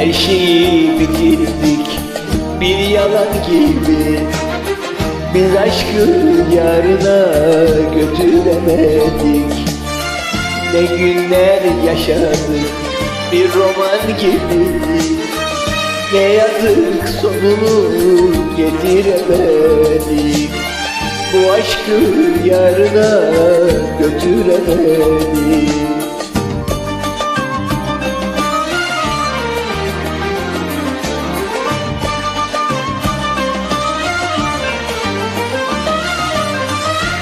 Her şeyi bitirdik bir yalan gibi. Biz aşkı yarına götüremedik. Ne günler yaşadık bir roman gibi. Ne yazık sonunu getiremedik. Bu aşkı yarına götüremedik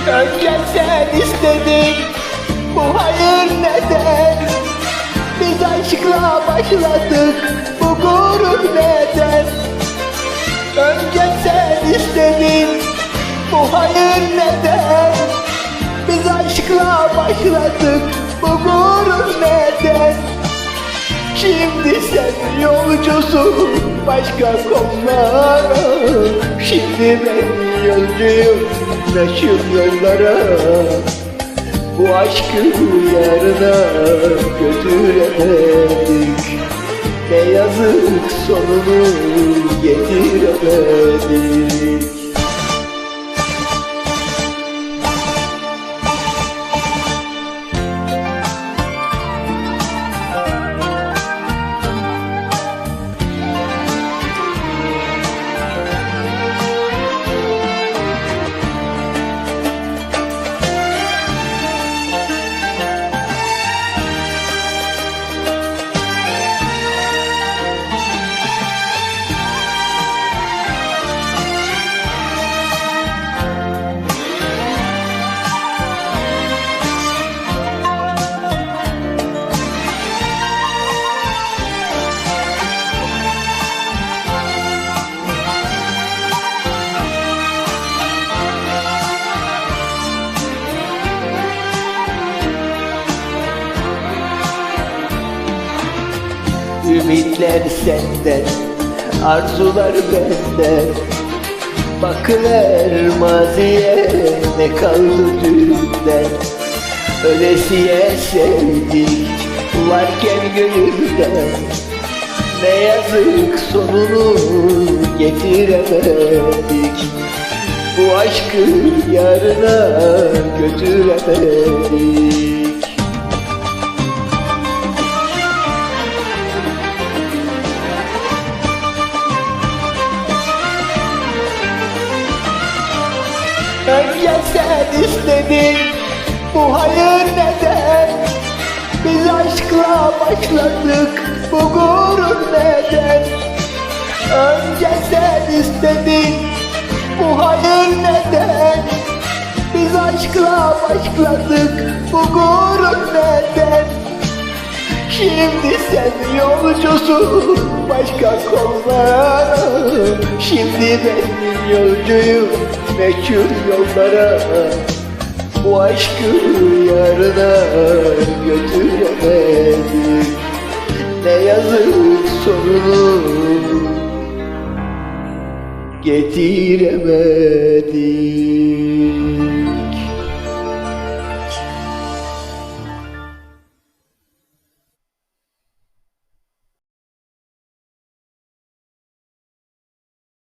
Önce sen istedin Bu hayır neden? Biz aşkla başladık Bu gurur neden? Önce sen istedin Bu hayır neden? Biz aşkla başladık Bu gurur neden? Şimdi sen yolcusun başka kollara Şimdi ben yolcuyum meşhur yollara. Bu aşkı yarına götüremedik Ne yazık sonunu getiremedik Ümitler senden, arzular benden Bakıver maziye ne kaldı dünden Ölesiye sevdik varken gönülden Ne yazık sonunu getiremedik. Bu aşkı yarına götüremedik Önce sen istedin Bu hayır neden? Biz aşkla başladık. Bu gurur neden? Önce sen istedin Bu hayır neden? Biz aşkla başladık. Bu gurur neden Şimdi sen yolcusun başka kollara. Şimdi ben yolcuyum meçhul yollara. Bu aşkı yarına götüremedik Ne yazık sonunu getiremedik